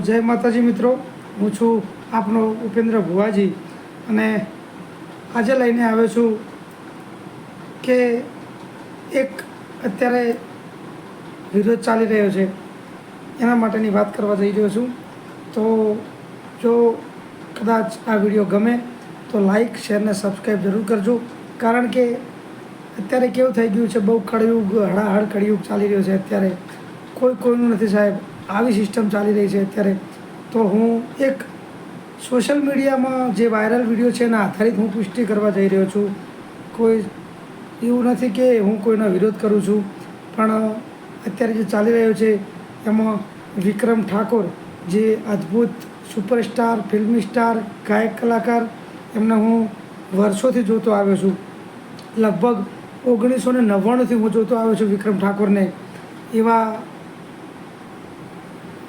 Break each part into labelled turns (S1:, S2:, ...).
S1: જય માતાજી મિત્રો. હું છું આપનો ઉપેન્દ્ર ભુવાજી અને આજે લઈને આવ્યો છું કે એક અત્યારે વિરોધ ચાલી રહ્યો છે. એના માટેની વાત કરવા જઈ રહ્યો છું. તો જો કદાચ આ વીડિયો ગમે તો લાઈક, શેર ને સબસ્ક્રાઈબ જરૂર કરજો. કારણ કે અત્યારે કેવું થઈ ગયું છે, બહુ કડિયુગ હળાહળ કડિયુગ ચાલી રહ્યો છે અત્યારે. કોઈ કોઈનું નથી સાહેબ. આવી સિસ્ટમ ચાલી રહી છે અત્યારે. તો હું એક સોશિયલ મીડિયામાં જે વાયરલ વીડિયો છે એના આધારિત હું પુષ્ટિ કરવા જઈ રહ્યો છું. કોઈ એવું નથી કે હું કોઈનો વિરોધ કરું છું. પણ અત્યારે જે ચાલી રહ્યો છે, એમાં વિક્રમ ઠાકોર, જે અદ્ભુત સુપરસ્ટાર ફિલ્મી સ્ટાર ગાયક કલાકાર, એમને હું વર્ષોથી જોતો આવ્યો છું. લગભગ ઓગણીસો ને નવ્વાણુંથી હું જોતો આવ્યો છું વિક્રમ ઠાકોરને. એવા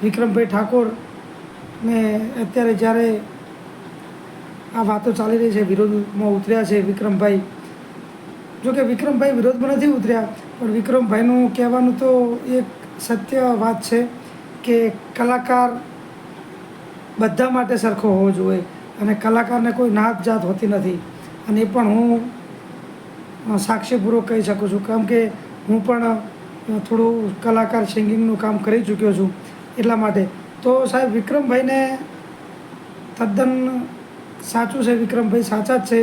S1: વિક્રમભાઈ ઠાકોર ને અત્યારે જ્યારે આ વાતો ચાલી રહી છે, વિરોધમાં ઉતર્યા છે વિક્રમભાઈ. જો કે વિક્રમભાઈ વિરોધમાં નથી ઉતર્યા, પણ વિક્રમભાઈનું કહેવાનું તો એક સત્ય વાત છે કે કલાકાર બધા માટે સરખો હોવો જોઈએ અને કલાકારને કોઈ નાત જાત હોતી નથી. અને એ પણ હું સાક્ષીપૂર્વક કહી શકું છું. કેમ કે હું પણ થોડું કલાકાર સિંગિંગનું કામ કરી ચૂક્યો છું. એટલા માટે. તો સાહેબ, વિક્રમભાઈને તદ્દન સાચું છે, વિક્રમભાઈ સાચા જ છે.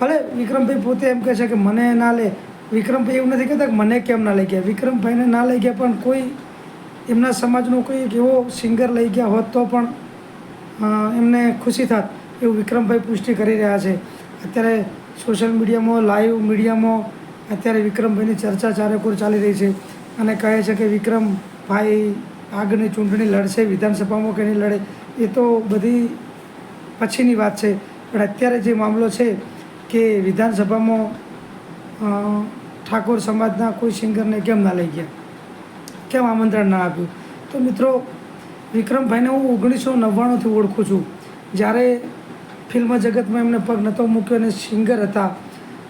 S1: ભલે વિક્રમભાઈ પોતે એમ કહે છે કે મને ના લે. વિક્રમભાઈ એવું નથી કહેતા કે મને કેમ ના લઈ ગયા. વિક્રમભાઈને ના લઈ ગયા પણ કોઈ એમના સમાજનો કોઈ એક એવો સિંગર લઈ ગયા હોત તો પણ એમને ખુશી થાત એવું વિક્રમભાઈ પુષ્ટિ કરી રહ્યા છે. અત્યારે સોશિયલ મીડિયામાં, લાઈવ મીડિયામાં અત્યારે વિક્રમભાઈની ચર્ચા ચારેકોર ચાલી રહી છે અને કહે છે કે વિક્રમભાઈ આગળની ચૂંટણી લડશે, વિધાનસભામાં કે નહીં લડે, એ તો બધી પછીની વાત છે. પણ અત્યારે જે મામલો છે કે વિધાનસભામાં ઠાકોર સમાજના કોઈ સિંગરને કેમ ના લઈ ગયા? કેમ આમંત્રણ ના આપ્યું? તો મિત્રો, વિક્રમભાઈને હું ઓગણીસો નવ્વાણુંથી ઓળખું છું. જ્યારે ફિલ્મ જગતમાં એમને પગ નહોતો મૂક્યો અને સિંગર હતા,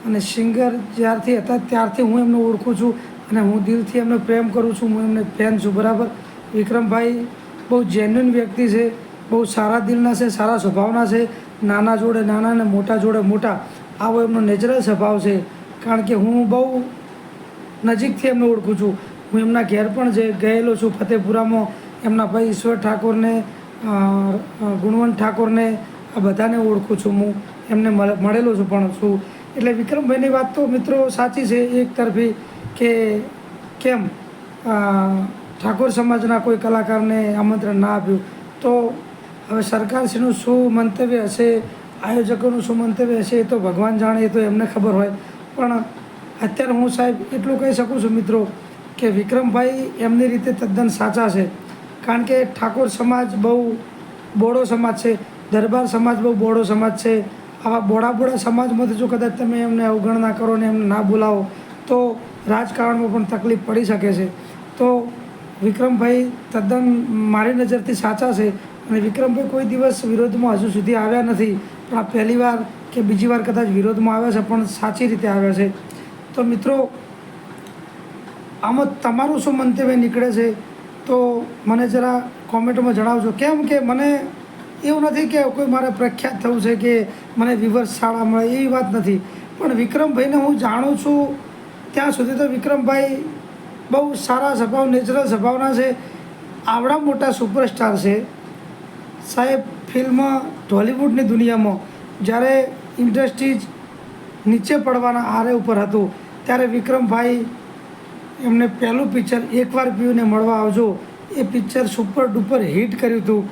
S1: અને સિંગર જ્યારથી હતા ત્યારથી હું એમને ઓળખું છું અને હું દિલથી એમને પ્રેમ કરું છું, હું એમને ફેન છું, બરાબર? વિક્રમભાઈ બહુ જેન્યુન વ્યક્તિ છે, બહુ સારા દિલના છે, સારા સ્વભાવના છે, નાના જોડે નાના અને મોટા જોડે મોટા. આવો એમનો નેચરલ સ્વભાવ છે. કારણ કે હું બહુ નજીકથી એમને ઓળખું છું. હું એમના ઘેર પણ જે ગયેલો છું ફતેપુરામાં, એમના ભાઈ ઈશ્વર ઠાકોરને ગુણવંત ઠાકોરને, આ બધાને ઓળખું છું હું. એમને મળ- મળેલો છું પણ છું. એટલે વિક્રમભાઈની વાત તો મિત્રો સાચી છે એક તરફી કે કેમ? ઠાકોર સમાજના કોઈ કલાકારને આમંત્રણ ના આપ્યું, તો હવે સરકારશ્રીનું શું મંતવ્ય હશે, આયોજકોનું શું મંતવ્ય હશે એ તો ભગવાન જાણે, એ તો એમને ખબર હોય. પણ અત્યારે હું સાહેબ એટલું કહી શકું છું મિત્રો કે વિક્રમભાઈ એમની રીતે તદ્દન સાચા છે. કારણ કે ઠાકોર સમાજ બહુ બોડો સમાજ છે, દરબાર સમાજ બહુ બોડો સમાજ છે. આવા બોડા બોડા સમાજમાંથી જો કદાચ તમે એમને અવગણના કરો ને એમને ના બોલાવો, તો રાજકારણમાં પણ તકલીફ પડી શકે છે. તો વિક્રમભાઈ તદ્દન મારી નજરથી સાચા છે અને વિક્રમભાઈ કોઈ દિવસ વિરોધમાં હજુ સુધી આવ્યા નથી. પણ આ પહેલી વાર કે બીજી વાર કદાચ વિરોધમાં આવ્યા છે, પણ સાચી રીતે આવ્યા છે. તો મિત્રો, આમાં તમારું શું મંતવ્ય નીકળે છે? તો મને જરા કોમેન્ટમાં જણાવજો. કેમ કે મને એવું નથી કે કોઈ મારે પ્રખ્યાત થવું છે કે મને વિવર્સ શાળા મળે, એવી વાત નથી. પણ વિક્રમભાઈને હું જાણું છું, ત્યાં સુધી તો વિક્રમભાઈ બહુ સારા સ્વભાવ નેચરલ સ્વભાવના છે. આવડા મોટા સુપરસ્ટાર છે. સાહેબ ફિલ્મ ટોલિવૂડની દુનિયામાં જ્યારે ઇન્ડસ્ટ્રીઝ નીચે પડવાના આરે ઉપર હતું, ત્યારે વિક્રમભાઈ એમને પહેલું પિક્ચર એકવાર પીયુને મળવા આવજો. એ પિક્ચર સુપર ડુપર હિટ કર્યું હતું.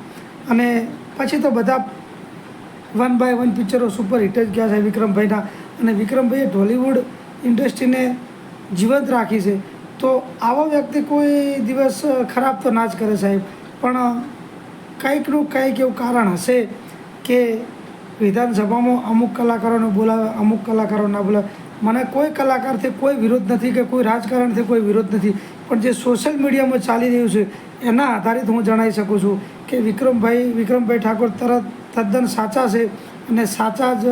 S1: અને પછી તો બધા વન બાય વન પિક્ચરો સુપર હિટ જ ગયા છે વિક્રમભાઈના. અને વિક્રમભાઈએ ઢોલિવૂડ ઇન્ડસ્ટ્રીને જીવંત રાખી છે. તો આવા વ્યક્તિ કોઈ દિવસ ખરાબ તો ના જ કરે સાહેબ. પણ કંઈકનું કંઈક એવું કારણ હશે કે વિધાનસભામાં અમુક કલાકારોને બોલાવે, અમુક કલાકારો ના બોલાવે. મને કોઈ કલાકારથી કોઈ વિરોધ નથી કે કોઈ રાજકારણથી કોઈ વિરોધ નથી. પણ જે સોશિયલ મીડિયામાં ચાલી રહ્યું છે, એના આધારિત હું જણાવી શકું છું કે વિક્રમભાઈ વિક્રમભાઈ ઠાકોર તરત તદ્દન સાચા છે અને સાચા જ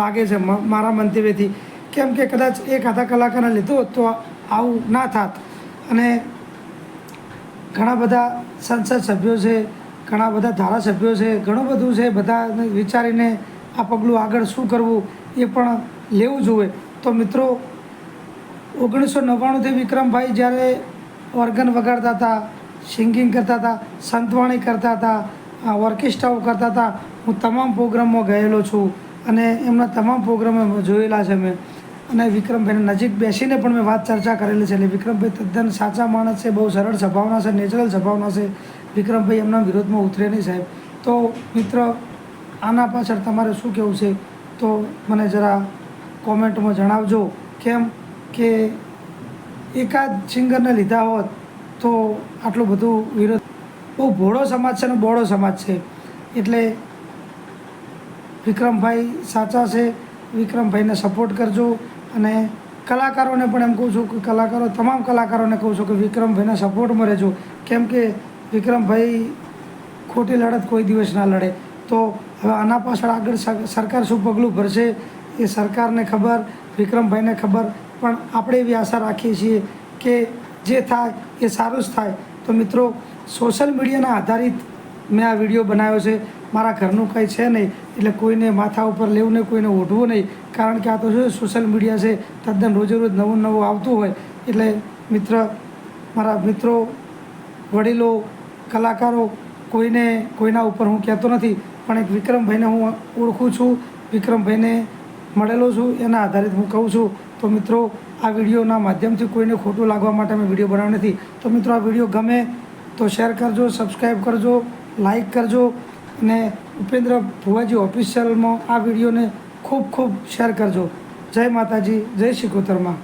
S1: લાગે છે મારા મંતવ્યથી. કેમ કે કદાચ એક આધા કલાકારને લીધો તો આવું ના થાત. અને ઘણા બધા સંસદ સભ્યો છે, ઘણા બધા ધારાસભ્યો છે, ઘણું બધું છે, બધાને વિચારીને આ પગલું આગળ શું કરવું એ પણ લેવું જોઈએ. તો મિત્રો, ઓગણીસો નવ્વાણુંથી વિક્રમભાઈ જ્યારે ઓર્ગન વગાડતા હતા સિંગિંગ કરતા હતા, સંતવાણી કરતા હતા ઓર્કેસ્ટ્રાઓ કરતા હતા, હું તમામ પ્રોગ્રામમાં ગયેલો છું અને એમના તમામ પ્રોગ્રામો જોયેલા છે મેં. અને વિક્રમભાઈને નજીક બેસીને પણ મેં વાત ચર્ચા કરેલી છે. એટલે વિક્રમભાઈ તદ્દન સાચા માણસ છે, બહુ સરળ સ્વભાવના છે નેચરલ સ્વભાવના છે. વિક્રમભાઈ એમના વિરોધમાં ઉતરે નહીં સાહેબ. તો મિત્ર, આના પાછળ તમારે શું કહેવું છે? તો મને જરા કોમેન્ટમાં જણાવજો. કેમ કે એકાદ સિંગરને લીધા હોત તો આટલું બધું વિરોધ બહુ ભોળો સમાજ છે અને બોળો સમાજ છે. એટલે વિક્રમભાઈ સાચા છે, વિક્રમભાઈને સપોર્ટ કરજો. અને કલાકારોને પણ એમ કહું છું કે કલાકારો, તમામ કલાકારોને કહું છું કે વિક્રમભાઈના સપોર્ટમાં રહેજો. કેમ કે વિક્રમભાઈ ખોટી લડત કોઈ દિવસ ના લડે. તો હવે આના પાછળ આગળ સરકાર શું પગલું ભરશે એ સરકારને ખબર, વિક્રમભાઈને ખબર. પણ આપણે એવી આશા રાખીએ છીએ કે જે થાય એ સારું જ થાય. તો મિત્રો, સોશિયલ મીડિયાના આધારિત મેં આ વીડિયો બનાવ્યો છે. મારા ઘરનું કંઈ છે નહીં, એટલે કોઈને માથા ઉપર લેવું નહીં કોઈને ઓઢવું નહીં. કારણ કે આ તો શું સોશિયલ મીડિયા છે, તદ્દન રોજે રોજ નવું નવું આવતું હોય. એટલે મિત્ર, મારા મિત્રો, વડીલો, કલાકારો, કોઈને, કોઈના ઉપર હું કહેતો નથી, પણ એક વિક્રમભાઈને હું ઓળખું છું, વિક્રમભાઈને મળેલો છું, એના આધારિત હું કહું છું. તો મિત્રો, આ વિડીયોના માધ્યમથી કોઈને ખોટું લાગવા માટે મેં વીડિયો બનાવ્યો નથી. તો મિત્રો, આ વીડિયો ગમે તો શેર કરજો સબસ્ક્રાઈબ કરજો લાઈક કરજો અને ઉપેન્દ્ર ભુવાજી ઓફિશિયલમાં આ વિડીયોને ખૂબ ખૂબ શેર કરજો. જય માતાજી, જય શ્રી કોતરમાં